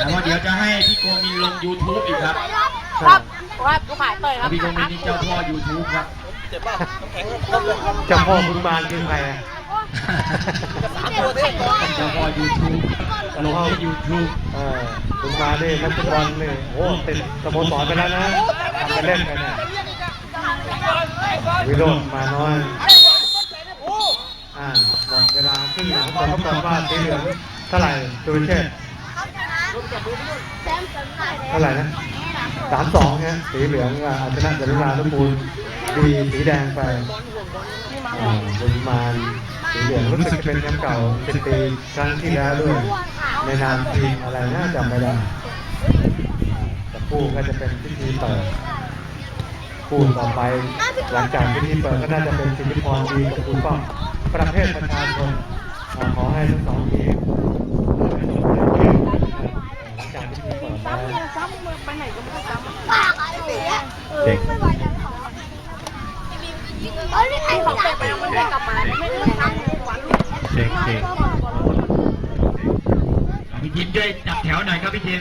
แต่ว่าเดี๋ยวจะให้พี่โกมินลง YouTube อีกครับครับครับลูกขายเตยครับพี่โกมินนี่เจ้าพ่อ YouTube ครับเจ้าพ่อบุญบานคือใครอะเจ้าพ่อ YouTube ลงที่ YouTube เออบุญบานนี่นักฟุตบอลนี่โอ้ติดสโมสรไปแล้วนะทำไปเล่นไปเนี่ยวิโรจน์มาน้อยอ่าหมดเวลาครึ่งหลังผลปรากฏว่าสีเหลืองเท่าไหร่สุริเชษฐ์ เท่าไหร่นะสามสองฮะสีเหลืองอะชนะจรุณานุกูลดีสีแดงไปบุญมานสีเหลืองรู้สึกจะเป็นแชมป์เก่าสิบปีครั้งที่แล้วด้วยในนามทีมอะไรน่าจำไม่ได้แต่คู่ก็จะเป็นพิธีเปิดคู่ต่อไป หลังจากพิธีเปิดก็น่าจะเป็นสิทธิพรดีกับคุณป้อมประเภทประชาชนขอให้ทั้งสองทีมหลังจากพิธีเปิด แล้วเด็กเอ้ยนี่ไอ้ของเตยไปมันได้กลับมาไม่ได้ทำหวานลูกเด็กเด็กพี่ทีมช่วยจับแถวหน่อยครับพี่ทีม